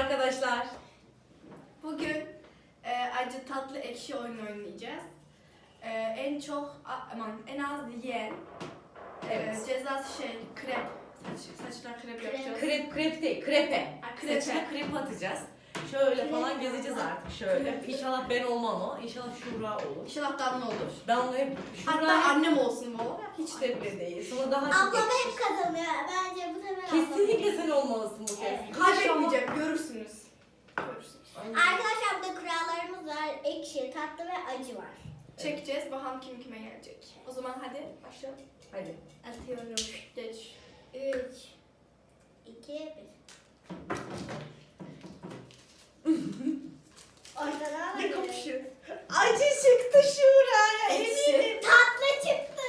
arkadaşlar. Bugün e, acı tatlı ekşi oyun oynayacağız. E, en çok aman en az yiyen e, Evet. cezası şey krep. Saç, saçına krep Krep. yapacağız. Krep krep değil, krepe. Ha, krepe. Saçına krep atacağız. Şöyle falan gezeceğiz artık şöyle. İnşallah ben olmam o. İnşallah Şura olur. İnşallah damla olur. Ben onu hep Hatta Şura annem olsun bu. hiç de bile değil. Sana daha çok Ablam yakışır. hep kazanıyor. Bence bu sefer ablam. Kesinlikle sen olmalısın bu kez. Evet. Kaybetmeyeceğim görürsünüz. Görürsünüz. İnşallah. Arkadaşlar burada kurallarımız var. Ekşi, tatlı ve acı var. Çekeceğiz bakalım kim kime gelecek. O zaman hadi başlayalım. Hadi. Atıyorum. Geç. 3 2 1 Ortadan Ne kapışıyor? Acı çıktı Şura'ya Ekşi. eminim. Tatlı çıktı.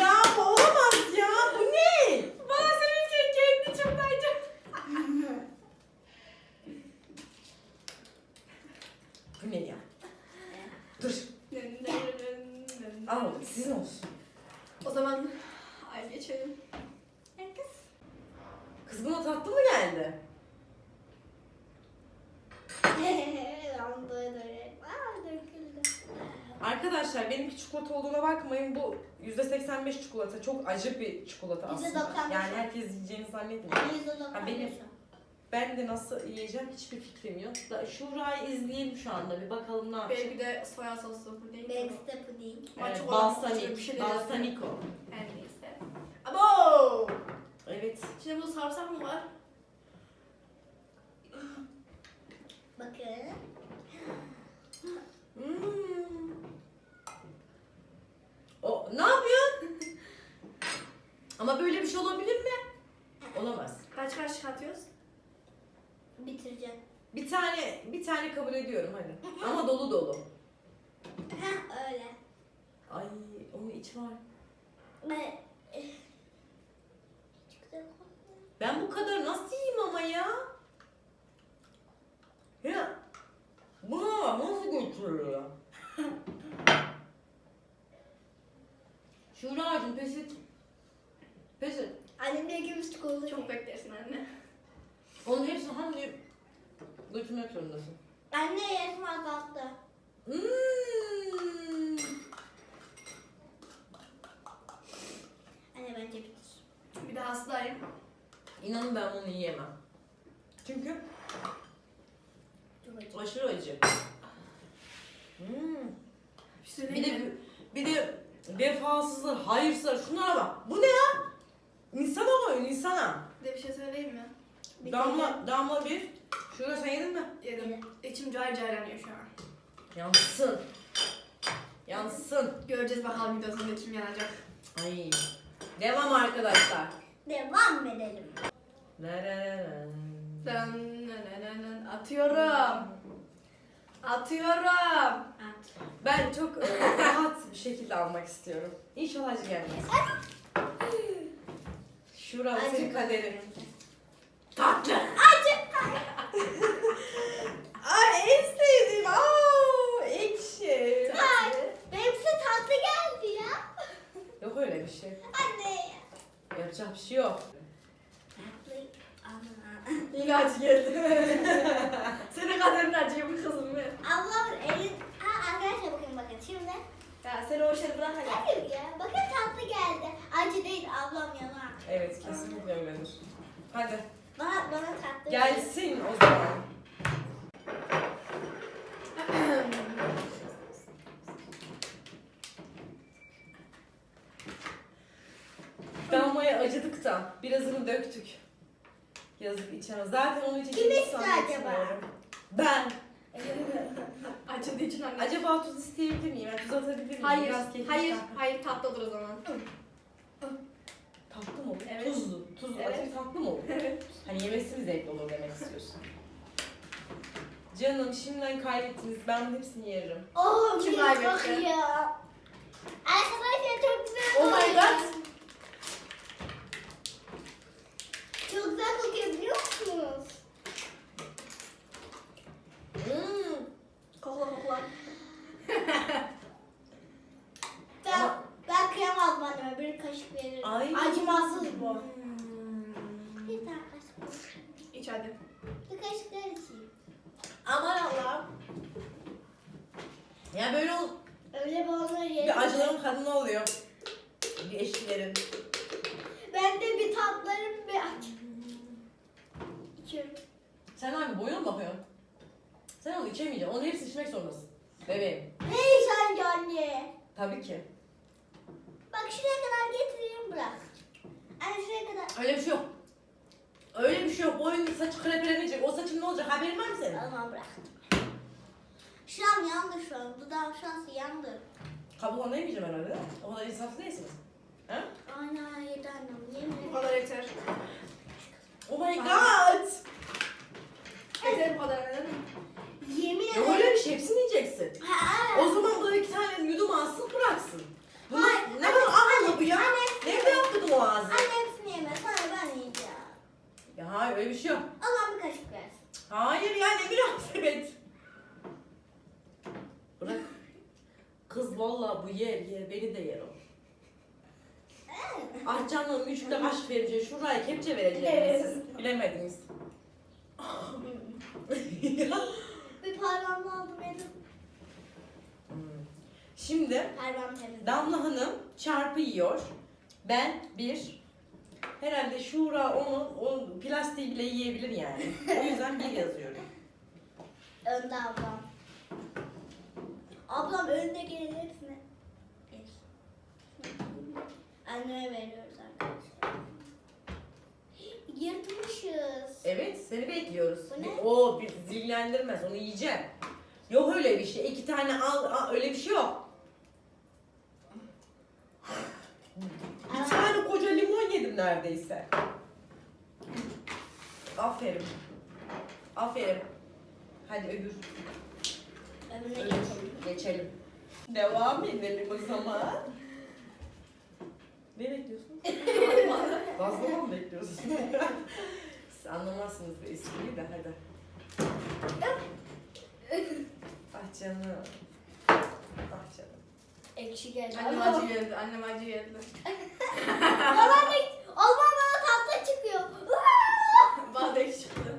Ya bu olamaz ya. Bu ne? Bana senin kendi çok acı. Bu ne ya? Dur. Al sizin olsun. O zaman ay geçelim. Kız. Kız buna tatlı mı geldi? Lan böyle. Aa döküldü. Arkadaşlar benimki çikolata olduğuna bakmayın. Bu %85 çikolata. Çok acı bir çikolata aslında. %95. Yani herkes yiyeceğini zannetmiyorum. Ha, benim- Ben de nasıl yiyeceğim hiçbir fikrim yok. Da Şura'yı izleyelim şu anda. Bir bakalım ne yapacak. Belki de soya soslu değil. Benimki de puding. Evet, balsamik. şey balsamiko. Her neyse. Abo! Evet. Şimdi bu sarımsak mı var? Bakın. Hmm. O ne yapıyorsun? Ama böyle bir şey olabilir mi? Olamaz. Kaç kaç çıkartıyoruz? Bitireceğim. Bir tane bir tane kabul ediyorum hadi. Ama dolu dolu. Heh öyle. Ay onun içi var. Ben... Çok güzel kokuyor. Ben bu kadar nasıl yiyeyim ama ya? Ya buna nasıl götürüyor? Şuracığım pes et. Pes et. Annem de ikimiz çikolata Çok beklersin anne. Onun hepsini hangi götürmek zorundasın? Anne yaşım azalttı. Hmm. Anne bence bitir. Bir de hastayım. İnanın ben bunu yiyemem. Çünkü Çok acı. aşırı acı. Hmm. Bir şey Bir de mi? bir de vefasızlar, hayırsızlar. Şunlara bak. Bu ne ya? İnsana koyun insana. Bir de bir şey söyleyeyim mi? Bitirdim. Damla, damla bir. Şurada sen yedin mi? Yedim. İçim cayır cayır yanıyor şu an. Yansın. Yansın. Göreceğiz bakalım videosunda kim yanacak. Ay. Devam arkadaşlar. Devam edelim. Atıyorum. Atıyorum. At. Ben çok e, rahat bir şekilde almak istiyorum. İnşallah acı gelmez. Şura Acı senin kaderin. Tatlı. Ay en sevdiğim. Aa, ekşi. Benimkisi tatlı geldi ya. Yok öyle bir şey. Anne. Yapacak bir şey yok. Tatlı. Ana. Yine acı geldi. Senin kaderin acıyor bu kızım be. Ablamın elin... Ha arkadaşlar bakın bakın şimdi. Ya sen o işleri bırak hadi. Hayır ya. Bakın tatlı geldi. Acı değil ablam yanar. Evet kesinlikle öyledir. Hadi Bana, bana tatlı gelsin o zaman. Damlaya acıdık da birazını döktük. Yazık içine. Zaten onun için Kim hiç zannetmiyorum. acaba? Ben. Acıdığı için anne. Acaba tuz isteyebilir miyim? Yani tuz atabilir miyim? Hayır, Biraz kekik hayır, hayır tatlı olur o zaman. Tatlı mı olur? Evet. Tuzlu. Tuz Evet. atınca tatlı mı olur? Evet. Hani yemesi mi zevkli olur demek istiyorsun. Canım şimdiden kaybettiniz. Ben hepsini yerim. Oh Kim kaybetti? kokuyor. Arkadaşlar çok güzel Oh my god. Çok güzel kokuyor biliyor musunuz? Hmm. Kokla kokla. Ben, Ama- ben kıyamazdım anneme bir kaşık veririm. Ay. Acımasız bu. Hmm. Bir tane kaşık koy. İç hadi. Bir kaşık içeyim. Aman Allah'ım. Ya böyle ol, Öyle balonları yedim. bir acıların kadını oluyor. Bir eşkilerin. Ben de bir tatlarım bir aç. İçiyorum. Sen abi boyuna mı bakıyorsun? Sen onu içemeyeceksin. Onu hepsi içmek zorundasın. Bebeğim. Hey sen anne. Tabii ki. Bak şuraya kadar getireyim bırak. Anne şuraya kadar. Öyle bir şey yok. Öyle bir şey yok. Boyun saçı krepelenecek. O saçın ne olacak? Haberin var mı senin? Tamam bıraktım. Şu an yandı şu an. Dudağım şu an yandı. Kabuk onu yemeyeceğim herhalde. O kadar insafsız değilsiniz. Ha? Aynen yedi annem. Yemin Bu ederim. kadar yeter. Oh my god! Yeter bu kadar anladın mı? Yemin Yok ederim. öyle bir şey. Hepsini yiyeceksin. Ha, O zaman bu iki tane yudum alsın bıraksın. Bunu, Hayır, ne kadar akıllı bu ya? anne- Nerede yaptırdın o ağzı? Anne hepsini yeme. Sonra ben yiyeceğim. Ya hayır öyle bir şey yok. Allah bir kaşık versin. Hayır ya ne münasebet. Bırak. Kız vallahi bu yer yer beni de yer o. Ah canım üçte kaşık vereceğim. Şuraya kepçe. Evet. Siz bilemediniz. Bir parmağımla aldım yedim. Hmm. Şimdi Parmağım. Damla Hanım çarpı yiyor. Ben bir. Herhalde Şura onu, o plastiği bile yiyebilir yani. O yüzden bir yazıyorum. Önde ablam. Ablam önde gelin hepsini. Bir. Anneme veriyoruz arkadaşlar. Yırtmışız. Evet seni bekliyoruz. Bu ne? O bir zillendirmez onu yiyeceğim. Yok öyle bir şey. İki tane al, al öyle bir şey yok. Bir tane koca limon yedim neredeyse. Aferin. Aferin. Hadi öbür. Önüne öbür. geçelim. Geçelim. Devam edelim o zaman. Ne bekliyorsun? Fazla mı bekliyorsun? Siz anlamazsınız bu espriyi de hadi. Ah canım. Ah canım. Ekşi geldi. Annem acı geldi. Annem acı geldi. Babam Allah'ım bana tatlı çıkıyor. Bana da ekşi çıktı.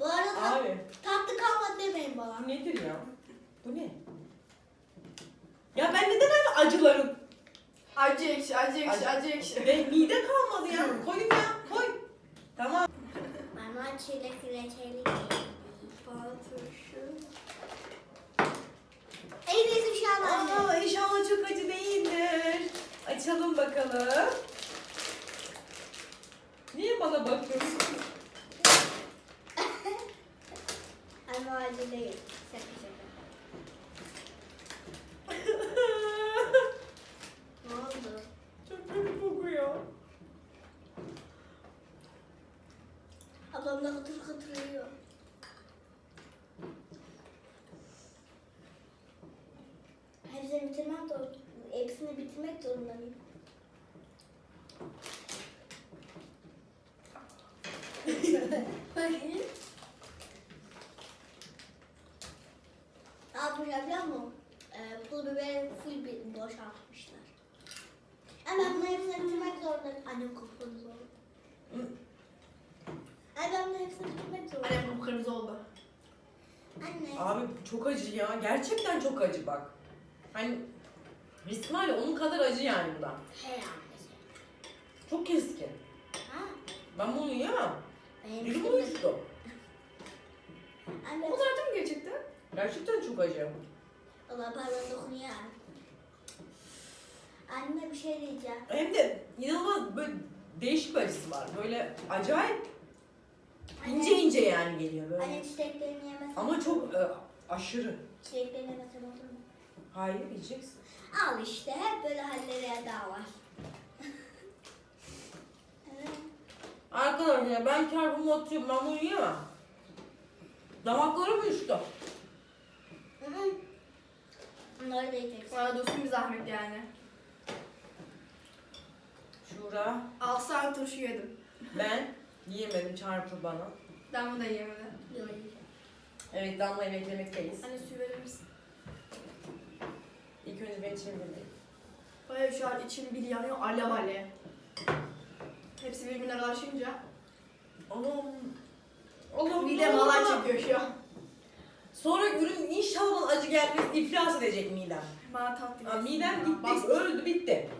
Bu arada tat- Abi tatlı kalmadı demeyin bana. bu nedir ya? Bu ne? Ya ben neden öyle acılarım? Acı ekşi, acı ekşi, Acı- acı ekşi. Ve mide kalmadı ya. Koyun ya koy. Tamam. Mama çilek reçeli. Bana turşu. En iyisi şu an anne. Aa, inşallah çok acı değildir. Açalım bakalım. Niye bana bakıyorsun? Anne acı değil. Şaka şaka. Ne oldu? çok kötü kokuyor. Ablam da kıtır kıtır yiyor. Hepsini de hepsini bitirmek zorundayım. Ne yapmışlar biliyor musun? Ee, pul biberi full bir boşaltmışlar. Ama ben bunu hepsini bitirmek zorundayım. Annem kokuyordu zorunda. Ay ben bunu hepsini bitirmek zorundayım. Annem kıpkırmızı oldu. Anne. Abi çok acı ya. Gerçekten çok acı bak. Hani ya onun kadar acı yani bu da. He annesi. Çok keskin. Ha? Ben bunu yiyemem. Benim Dilim uyuştu. Anne. O kadar mi gerçekten? Gerçekten çok acı. Allah pardon dokunuyor. Anne bir şey diyeceğim. Hem de inanılmaz böyle değişik bir acısı var. Böyle acayip ince ince yani geliyor böyle. Anne çiçeklerini yemesen. Ama çok e, aşırı. Çiçeklerini yemesen olur mu? Hayır yiyeceksin. Al işte hep böyle hallere daha var. Arkadaşlar ben çarpımı atıyorum. Ben bunu yiyemem. Damaklarım uyuştu. Hı hı. Bunları da yiyeceksin. Bana dostum bir zahmet yani. Şura. Alsan turşu yedim. Ben yiyemedim çarpı bana. Damla da yemedi. Evet Damla'yı beklemekteyiz. Anne su verir misin? İlk önce ben çevireyim. Baya şu an içim bir yanıyor alev alev. Hepsi birbirine karışınca. Anam. Allah'ım. Midem halay çekiyor şu an. Sonra ürün inşallah acı gelmez iflas edecek midem. Bana tatlı Ha, midem gitti, öldü, bitti.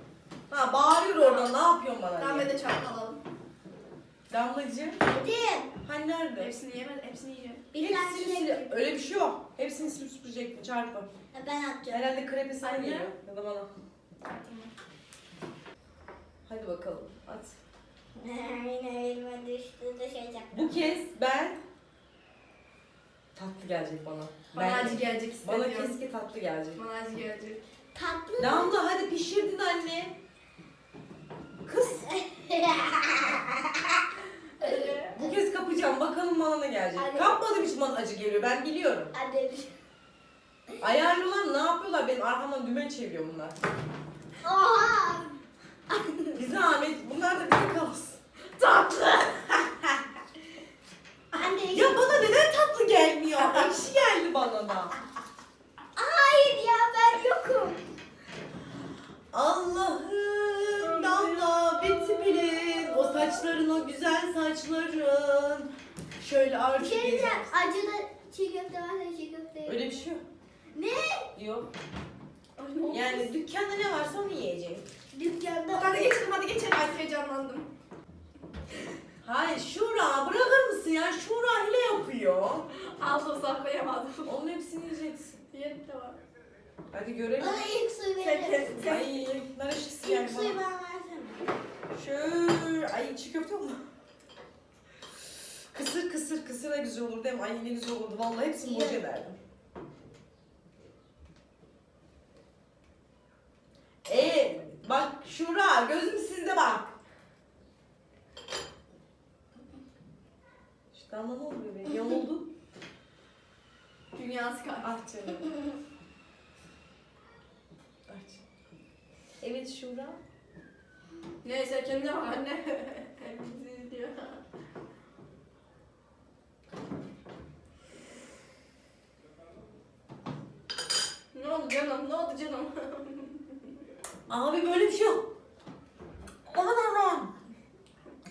Ha bağırıyor oradan, ne yapıyorsun bana Tamam ben diye. de çalkalalım. Damlacığım, Yedim. hani nerede? Hepsini yemedi, hepsini yiyeceğim. Bir Hepsini sil- yedim. Öyle bir şey yok. Hepsini silip süpürecek çarpı. Ben atacağım. Herhalde krepi sana Anne. geliyor ya da bana. Hadi bakalım, at. Yine elime düştü düşecek. Bu kez ben tatlı gelecek bana. Bana acı gelecek Bana hissediyorum. keski tatlı gelecek. Bana acı gelecek. Tatlı. Damla hadi pişirdin anne. Kız bu kez kapacağım bakalım bana ne gelecek. Hadi. Kapmadığım için bana acı geliyor ben biliyorum. Hadi. Ayarlılar ne yapıyorlar benim arkamdan dümen çeviriyor bunlar. Oha. Bir zahmet bunlar da bize kalsın. Tatlı! Anne. Ya bana neden tatlı gelmiyor? Ekşi geldi bana da. Hayır ya ben yokum. Allah'ım damla biti bilin o saçların o güzel saçların. Şöyle Bir artık şey diyeceğim. gezeriz. Acıda çiğ köfte varsa çiğ köfte. Öyle bir şey yok. Ne? Yok. Ay, ne oldu? Yani dükkanda ne varsa onu yiyeceğim. Dükkanda. Hadi geçelim hadi geçelim. Ay heyecanlandım. Hayır Şura bırakır mısın ya? Şura hile yapıyor. Ağzına saklayamadım. Onun hepsini yiyeceksin. Diğeri de var. Hadi görelim. Bana ilk suyu Sen verir. Ay nar geldi İlk suyu bana. bana versene. Şöyle. Ay çiğ köfte olma. Kısır kısır kısır da güzel olur değil mi? Ay ne güzel olurdu. Vallahi hepsini boş ederdim. Ee, bak Şura gözüm sizde bak. İşte ama ne oluyor be? Yamuldu. Dünyası kar. Ah canım. Ah canım. Evet Şura. Neyse kendine bak anne. Bizi diyor. Ne oldu canım? Ne oldu canım? Abi böyle bir şey yok. Aman Allah'ım.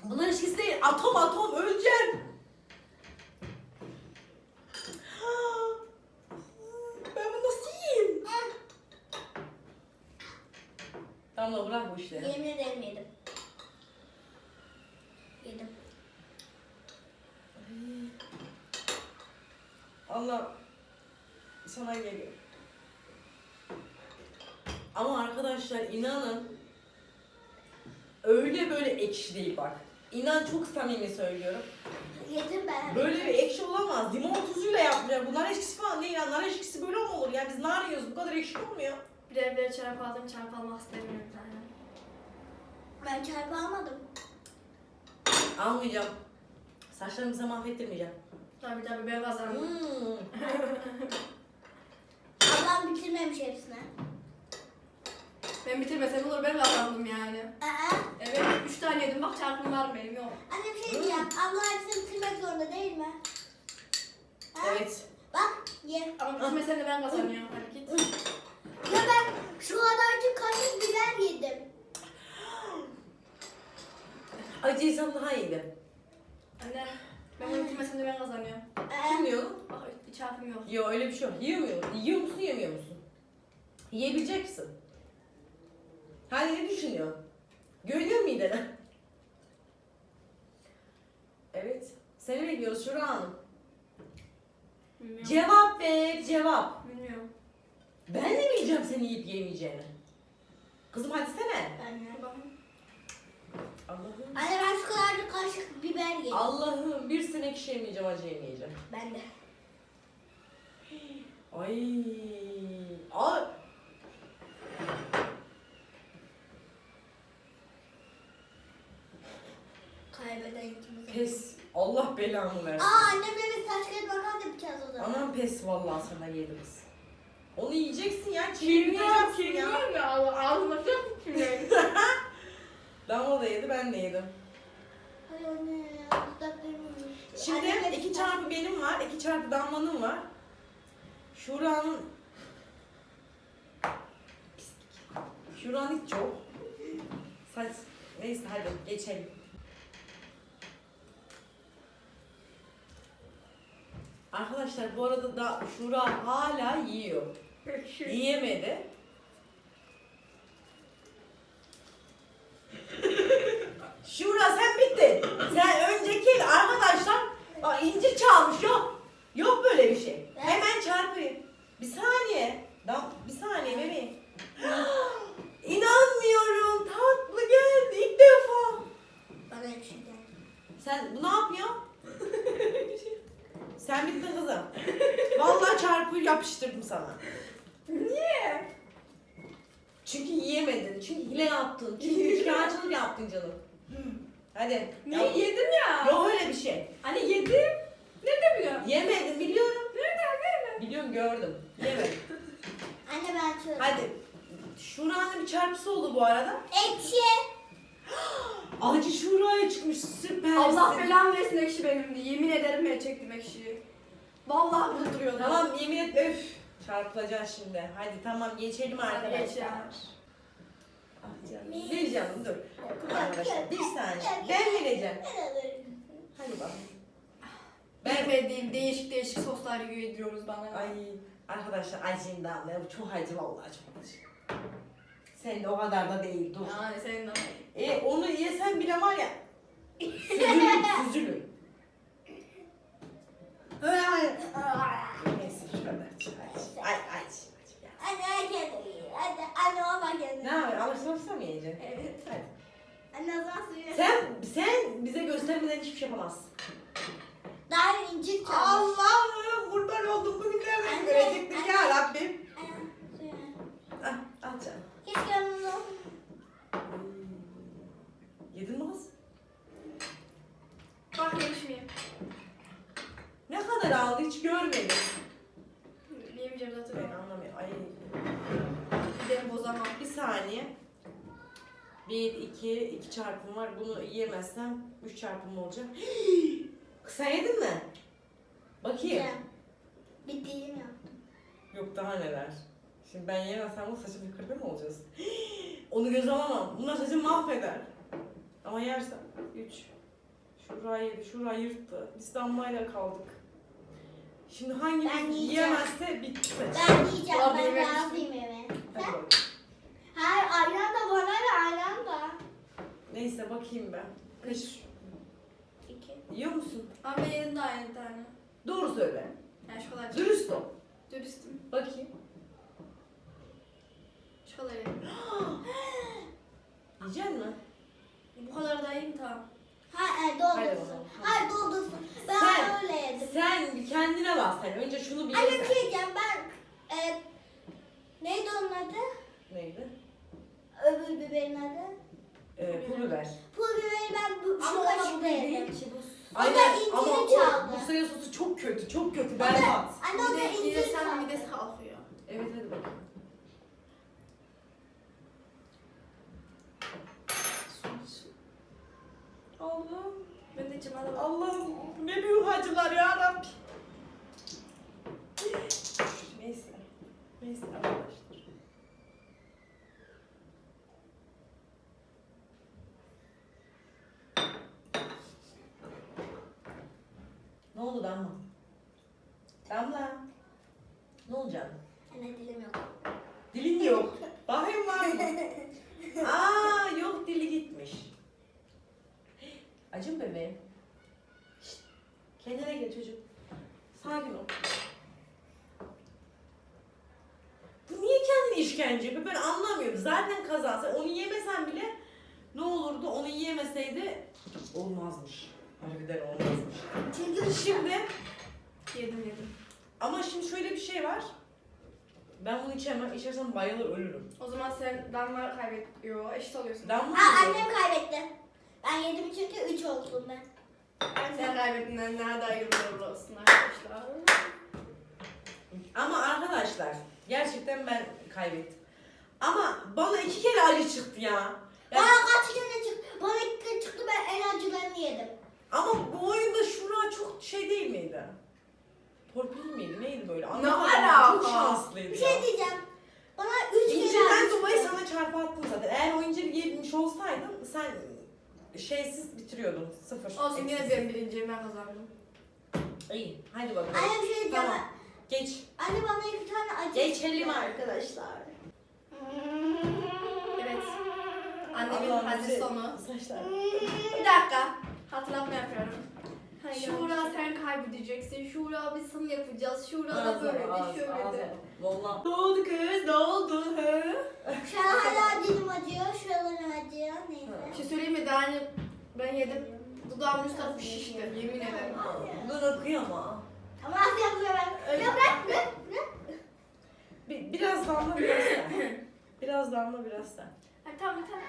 Bunlar ilişkisi değil. Atom atom öleceğim. Ben bunu nasıl yiyeyim? Damla bırak bu işleri. Yemin ederim yedim. Yedim. Allah sana geliyor. Ama arkadaşlar inanın öyle böyle ekşi değil bak. İnan çok samimi söylüyorum. Yedim ben. Böyle bir ekşi olamaz. Limon tuzuyla yapmıyor. Bu nar ekşisi falan değil. Ya. Nar ekşisi böyle mi olur? Yani biz nar yiyoruz. Bu kadar ekşi olmuyor. Birer birer çarp aldım. Çarp almak istemiyorum yani. Ben çarpı almadım. Almayacağım. Saçlarımı size mahvettirmeyeceğim. Tabii tabii ben kazandım. Hmm. Ablam bitirmemiş hepsini. Ben bitirmesem olur ben kazandım yani. Aa, Evet üç tane yedim bak çarpım var benim yok. anne bir şey diyeceğim. Abla hepsini bitirmek zorunda değil mi? Ha? Evet. Bak ye. Ama bitirmesen de ben kazanıyorum. Hadi git. Ya ben şu kadarcık kaşık biber yedim. Acıysam daha iyiydi. Anne ben bunu bitirmesem de ben kazanıyorum. Kim Ee, diyor? Bak hiç çarpım yok. Yok öyle bir şey yok. Yiyor musun? Yiyor musun yemiyor musun? Yiyebilecek misin? Hani ne düşünüyorsun? Görünüyor mu midene? Evet. Seni bekliyoruz Şura Hanım. Bilmiyorum. Cevap ver, cevap. Bilmiyorum. Ben de mi yiyeceğim seni yiyip yemeyeceğini? Kızım hadi sene. Bakın. Allah'ım. Anne ben şu kadarcık kaşık biber yedim. Allah'ım bir sene ekşi yemeyeceğim, acı yemeyeceğim. Ben de. Ay. Ay. Kaybeden ikimiz. Pes. Allah belamı versin. Aa annemle biz taş kağıt makas yapacağız o zaman. Anam pes vallahi sana yedi kız. Onu yiyeceksin ya. Çiğniyorum, Çiğneyeceksin ya. çiğniyorum ya. Allah- Ağzıma şey yapıp çiğniyorum. Damla da yedi, ben de yedim. Hayır anne dudaklarım- Şimdi Annemle iki çarpı benim var, iki çarpı Damla'nın var. Şura'nın... Pislik. Şura'nın hiç çok. Saç... Neyse hadi geçelim. Arkadaşlar bu arada da Şura hala yiyor. Yiyemedi. Şura sen bittin. Sen önceki arkadaşlar Aa, incir çalmış yok. Yok böyle bir şey. Hemen çarpayım. Bir saniye. Dam, bir saniye bebeğim. İnanmıyorum. Tatlı geldi ilk defa. Bana ekşi geldi. Sen bu ne yapıyorsun? Sen bittin kızım. Vallahi çarpı yapıştırdım sana. Niye? Çünkü yiyemedin. Çünkü hile yaptın. Çünkü üçkağıtçılık yaptın canım. Hadi. Niye Yap. yedim ya? Yok öyle bir şey. Hani yedim. Nerede biliyorum? Yemedin biliyorum. Nereden nereden? Biliyorum gördüm. Yemedim. Anne ben açıyorum. Hadi. Şura'nın bir çarpısı oldu bu arada. Ekşi. Acı Şura'ya çıkmış. Süpersin. Allah belamı versin ekşi benimdi. Yemin ederim ben çektim ekşiyi. Vallahi burada duruyordu. Tamam yemin etme. Üf. Çarpılacaksın şimdi. Hadi tamam geçelim arkadaşlar. Ah canım. Bir canım dur. Arkadaşlar bir saniye. Ben alırım. Hadi bakalım. Ben bilmediğim değişik değişik soslar yediriyoruz bana. Ay arkadaşlar acıyım da bu çok acı vallahi çok acı. Sen de o kadar da değil dur. Yani senin de. E onu yesen bile var ya. Süzülün süzülün. Kadar. Ay. Anne iyi. Hadi anne olma kendine. Ne? Evet. Hadi. Anne o zaman suyu. Sen, sen bize göstermeden hiçbir şey yapamazsın. Daha incir çalmış. Allah'ım kurban oldum bugünlerden Anne, görecektik anne. ya Rabbim. Anne, suyu. Ah, al canım. Keşke onu Yedin mi kız? Bak miyim? Ne kadar aldı hiç görmedim. Yemeyeceğim zaten. Ben anlamıyorum. Ay. Gidelim bozamam. Bir saniye. Bir, iki, iki çarpım var. Bunu yiyemezsem üç çarpım olacak. Sen yedin mi? Bakayım. yiyeceğim. Bittiğini yaptım. Yok daha neler. Şimdi ben yemezsem bu saçımı kırdı mı olacağız? Onu göz alamam. Bunlar saçımı mahveder. Ama yersem üç. Şurayı yedi, şurayı yırttı. Biz damlayla kaldık. Şimdi Ben hangimiz yiyeceğim. yiyemezse bitti. Ben yiyeceğim. Ulan Ben benim razıyım evet. Hadi bakalım. Hayır ayran da bana da ayran da. Neyse bakayım ben. Kaç İki. yiyor musun? Ama ben yedim daha aynı bir tane. Doğru söyle. Yani çikolata. Dürüst ol. Dürüstüm. Bakayım. Çikolata yedim. Yiyecek mi? Bu kadar da iyiyim tamam. Ha e, doldursun. bakalım. Hayır doldursun. Ben Sen- öyle yedim. Sen bir kendine bak sen. Önce şunu bir Anne ye bir sen. şey diyeceğim ben. E, neydi onun adı? Neydi? Öbür biberin adı. Ee, pul biber. Pul biberi ben bu, şu Ama ona bu kaşıkla değil yedim. ki bu. Aynen inciri ama o çaldı. bu soya sosu çok kötü, çok kötü, berbat. Anne o da Bir de incir çaldı. midesi kalkıyor. Evet hadi bakalım. Allah'ım, Ben de içim. Allah'ım ne büyük acılar ya Rabbi. Neyse, neyse arkadaşlar. Ne oldu Damla? Damla. Ne olacak? Anne dilim yok. Dilin yok. Bakayım var mı? Aa yok dili gitmiş. Acım bebeğim. Şşt, Kendine gel çocuk. Sakin ol. Bu niye kendini işkence yapıyor? Ben anlamıyorum. Zaten kazası. Onu yemesen bile ne olurdu? Onu yemeseydi olmazmış. Harbiden olmazmış. Çünkü Şimdi Yedim yedim. ama şimdi şöyle bir şey var. Ben bunu içemem. İçersem bayılır ölürüm. O zaman sen damla kaybediyor. Eşit oluyorsun. Damla Aa, annem kaybetti. Ben yedim çünkü üç oldum ben. Sen kaybettiğinden nerede hayırlı olsun arkadaşlar. Ama arkadaşlar gerçekten ben kaybettim. Ama bana iki kere acı çıktı ya. Ben- Bana kaç kere çıktı? Bana iki kere çıktı ben en acılarını yedim. ama bu oyunda şura çok şey değil miydi? Torpil miydi? Neydi böyle? Anlamadım. alaka? Çok şanslıydı Bir ya. şey diyeceğim. Bana üç kere İncirden acı dolayı çıktı. sana çarpı attım zaten. Eğer o inciri yemiş olsaydın sen şeysiz bitiriyordun. Sıfır. Olsun yine eksiz. benim birinciyim ben kazandım. İyi. Hadi bakalım. Anne bir şey diyeceğim. Tamam. Geç. Anne bana iki tane acı. Geçelim arkadaşlar. Annemin Allah'ım hadi bizi- sonu. Saçlar. Bir dakika. Hatırlatma yapıyorum. Hayır. Şura sen kaybedeceksin. Şura biz sana yapacağız. Şura da Ağzına, böyle de ağzına, şöyle de. ağzına. Valla. Ne oldu kız? Ne oldu? He? Şu an hala dilim acıyor. Şuralarım acıyor. Bir Neyse. şey söyleyeyim mi? Daha hani ben yedim. Dudağımın üst tarafı şişti. Yemin ederim. Dur okuyor ama. Ama az yapıyor ben. Öyle. Ya bırak bırak bırak. Bir, biraz damla biraz sen. Biraz damla biraz sen. Hadi tamam tane.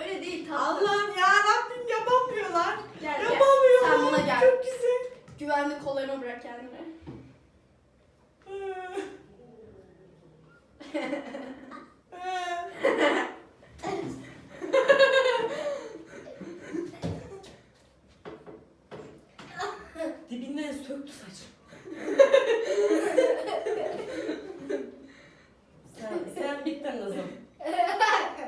Öyle değil tatlı. Allah'ım ya Rabbim yapamıyorlar. Gel, gel. Yapamıyorlar. Sen buna gel. Çok güzel. Güvenli kollarına bırak kendini. Dibinden söktü saçım. sen, sen bittin kızım.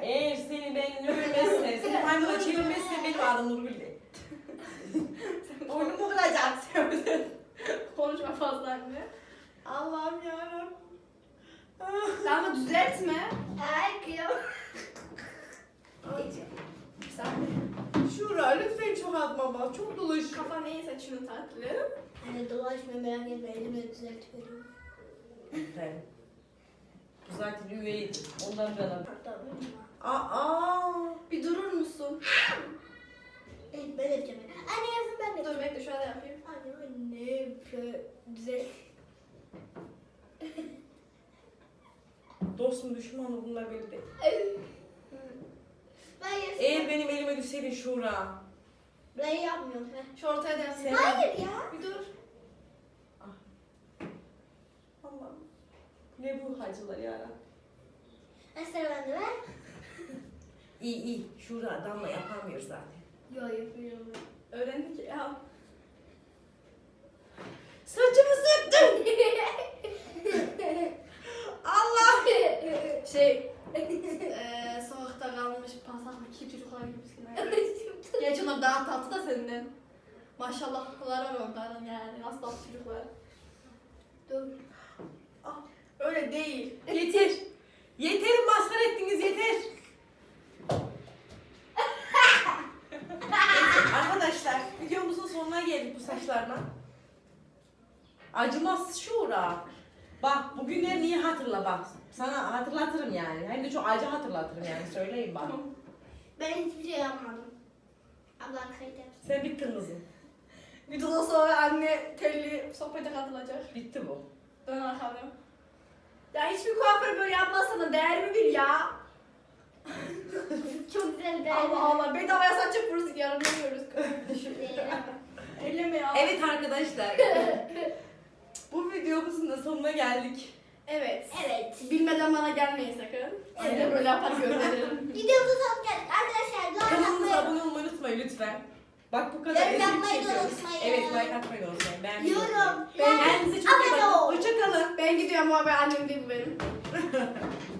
Eğer seni ben nörmezsem, seni maymuna çevirmezsem benim adım Nurgül değil. Boynumu kıracak sen. Konuşma fazla anne. Allah'ım yarabbim. Sen ama düzeltme. Ay kıyamam. Sen Şura lütfen çok atma bak, çok dolaş. kafa neyi saçını tatlı. Anne dolaşma merak etme. Elimi düzeltiyorum. Ben. Bu zaten üveydi. Ondan canım. Tamam. Aa. Bir durur musun? Evet ben yapacağım. Anne yazın ben de Dur yapacağım. bekle şöyle yapayım. Anne anne şöyle düzelt. Dost mu düşman mı bunlar belli değil. Ben. Eğer benim elime düşseydin Şura. Ben yapmıyorum ben. Şu ortaya da yapsın. Hayır ya. Bir dur. Allah'ım. Ne bu hacılar ya? Ben sıra bende ver. İyi iyi. Şura damla yapamıyor zaten. Yok yapıyorum. Öğrendik ya. Saçımı sıktın. Allah. Şey, kalmış pasaklı çocuklar gibisin. Geç onlar daha tatlı da senden. Maşallahlar var onların yani. Asla çocuklar. Dur. Öyle değil. Yeter. Yeter maskara ettiniz yeter. Arkadaşlar videomuzun sonuna geldik bu saçlarla. Acımasız Şura. Bak bugünleri niye hatırla bak. Sana hatırlatırım yani. Hem de çok acı hatırlatırım yani söyleyeyim bak. Ben hiçbir şey yapmadım. Kayıt yapsın. Sen bittin kızım. Videodan sonra anne telli sohbete katılacak. Bitti bu. Dön arkanı. Ya hiçbir kuaför böyle yapmazsa değer mi bil ya? Çok güzel bir Allah Allah bedavaya saç yapıyoruz yarın veriyoruz. Elleme ya. Evet arkadaşlar. bu videomuzun da sonuna geldik. Evet. Evet. Bilmeden bana gelmeyin sakın. Size böyle yapar gönderirim. Videomuzun sonuna geldik. Arkadaşlar like Kanalımıza atmayı, abone olmayı unutmayın lütfen. Bak bu kadar Yorum yapmayı şey da unutmayın. Evet like atmayı da unutmayın. Beğenmeyi yorum. Ben- like, Kendinize çok iyi abone bakın. ol. Hoşçakalın. ben gidiyorum ben annem değil bu benim.